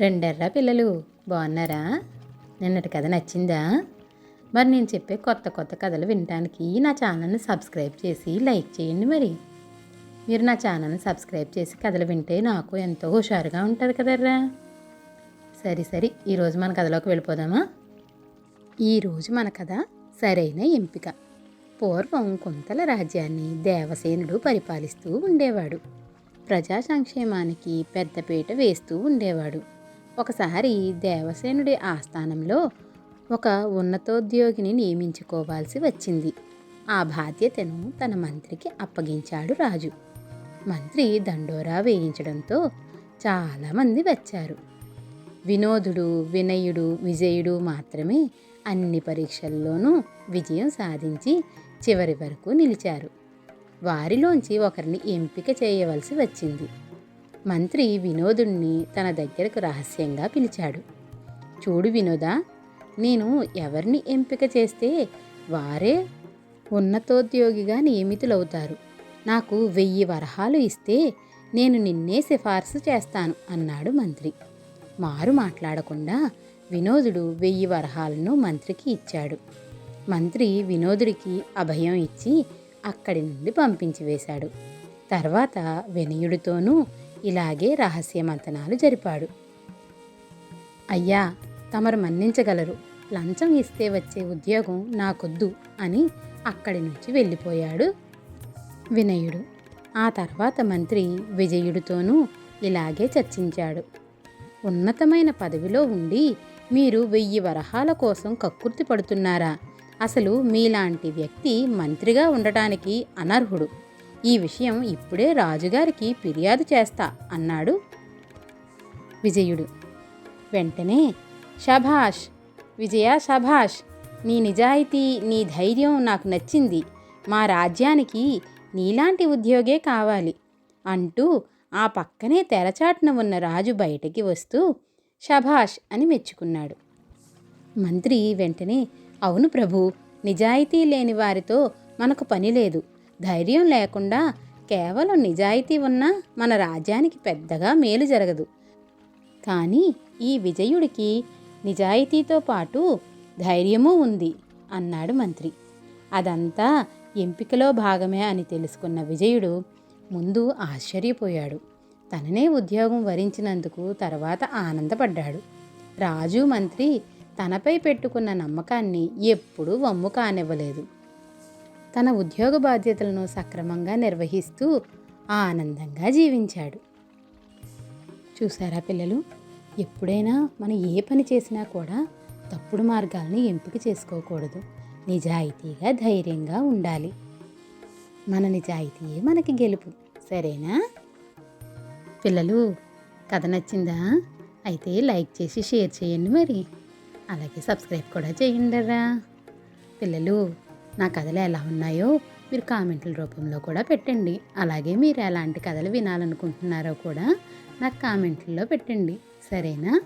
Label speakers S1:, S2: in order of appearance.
S1: రెండెర్రా పిల్లలు బాగున్నారా? నిన్నటి కథ నచ్చిందా? మరి నేను చెప్పే కొత్త కొత్త కథలు వినడానికి నా ఛానల్ని సబ్స్క్రైబ్ చేసి లైక్ చేయండి మరి. మీరు నా ఛానల్ని సబ్స్క్రైబ్ చేసి కథలు వింటే నాకు ఎంతో హుషారుగా ఉంటుంది కదర్రా. సరే సరే ఈరోజు మన కథలోకి వెళ్ళిపోదామా? ఈరోజు మన కథ సరైన ఎంపిక. పూర్వం కుంతల రాజ్యాన్ని దేవసేనుడు పరిపాలిస్తూ ఉండేవాడు. ప్రజా సంక్షేమానికి పెద్దపీట వేస్తూ ఉండేవాడు. ఒకసారి దేవసేనుడి ఆస్థానంలో ఒక ఉన్నతోద్యోగిని నియమించుకోవాల్సి వచ్చింది. ఆ బాధ్యతను తన మంత్రికి అప్పగించాడు రాజు. మంత్రి దండోరా వేయించడంతో చాలామంది వచ్చారు. వినోదుడు వినయుడు విజయుడు మాత్రమే అన్ని పరీక్షల్లోనూ విజయం సాధించి చివరి వరకు నిలిచారు. వారిలోంచి ఒకరిని ఎంపిక చేయవలసి వచ్చింది. మంత్రి వినోదుణ్ణి తన దగ్గరకు రహస్యంగా పిలిచాడు. చూడు వినోదా నేను ఎవరిని ఎంపిక చేస్తే వారే ఉన్నతోద్యోగిగా నియమితులవుతారు. నాకు వెయ్యి వరహాలు ఇస్తే నేను నిన్నే సిఫార్సు చేస్తాను అన్నాడు మంత్రి. మారు మాట్లాడకుండా వినోదుడు వెయ్యి వరహాలను మంత్రికి ఇచ్చాడు. మంత్రి వినోదుడికి అభయం ఇచ్చి అక్కడి నుండి పంపించి వేశాడు. తర్వాత వినయుడితోనూ ఇలాగే రహస్య మంతనాలు జరిపాడు. అయ్యా తమరు మన్నించగలరు. లంచం ఇస్తే వచ్చే ఉద్యోగం నాకొద్దు అని అక్కడి నుంచి వెళ్ళిపోయాడు వినయుడు. ఆ తర్వాత మంత్రి విజయుడితోనూ ఇలాగే చర్చించాడు. ఉన్నతమైన పదవిలో ఉండి మీరు వెయ్యి వరహాల కోసం కక్కుర్తి పడుతున్నారా? అసలు మీలాంటి వ్యక్తి మంత్రిగా ఉండటానికి అనర్హుడు. ఈ విషయం ఇప్పుడే రాజుగారికి ఫిర్యాదు చేస్తా అన్నాడు విజయుడు. వెంటనే షభాష్ విజయ షభాష్ నీ నిజాయితీ నీ ధైర్యం నాకు నచ్చింది. మా రాజ్యానికి నీలాంటి ఉద్యోగే కావాలి అంటూ ఆ పక్కనే తెరచాటున ఉన్న రాజు బయటికి వస్తూ షభాష్ అని మెచ్చుకున్నాడు. మంత్రి వెంటనే అవును ప్రభు నిజాయితీ లేని వారితో మనకు పని లేదు. ధైర్యం లేకుండా కేవలం నిజాయితీ ఉన్నా మన రాజ్యానికి పెద్దగా మేలు జరగదు. కానీ ఈ విజయుడికి నిజాయితీతో పాటు ధైర్యమూ ఉంది అన్నాడు మంత్రి. అదంతా ఎంపికలో భాగమే అని తెలుసుకున్న విజయుడు ముందు ఆశ్చర్యపోయాడు. తననే ఉద్యోగం వరించినందుకు తర్వాత ఆనందపడ్డాడు. రాజు మంత్రి తనపై పెట్టుకున్న నమ్మకాన్ని ఎప్పుడూ వమ్ము కానివ్వలేదు. తన ఉద్యోగ బాధ్యతలను సక్రమంగా నిర్వహిస్తూ ఆనందంగా జీవించాడు. చూసారా పిల్లలు? ఎప్పుడైనా మనం ఏ పని చేసినా కూడా తప్పుడు మార్గాల్ని ఎంపిక చేసుకోకూడదు. నిజాయితీగా ధైర్యంగా ఉండాలి. మన నిజాయితీయే మనకి గెలుపు. సరేనా? పిల్లలు కథ నచ్చిందా? అయితే లైక్ చేసి షేర్ చేయండి మరి. అలాగే సబ్స్క్రైబ్ కూడా చేయండిరా. పిల్లలు నా కథలు ఎలా ఉన్నాయో మీరు కామెంట్ల రూపంలో కూడా పెట్టండి. అలాగే మీరు ఎలాంటి కథలు వినాలనుకుంటున్నారో కూడా నాకు కామెంట్లలో పెట్టండి. సరేనా?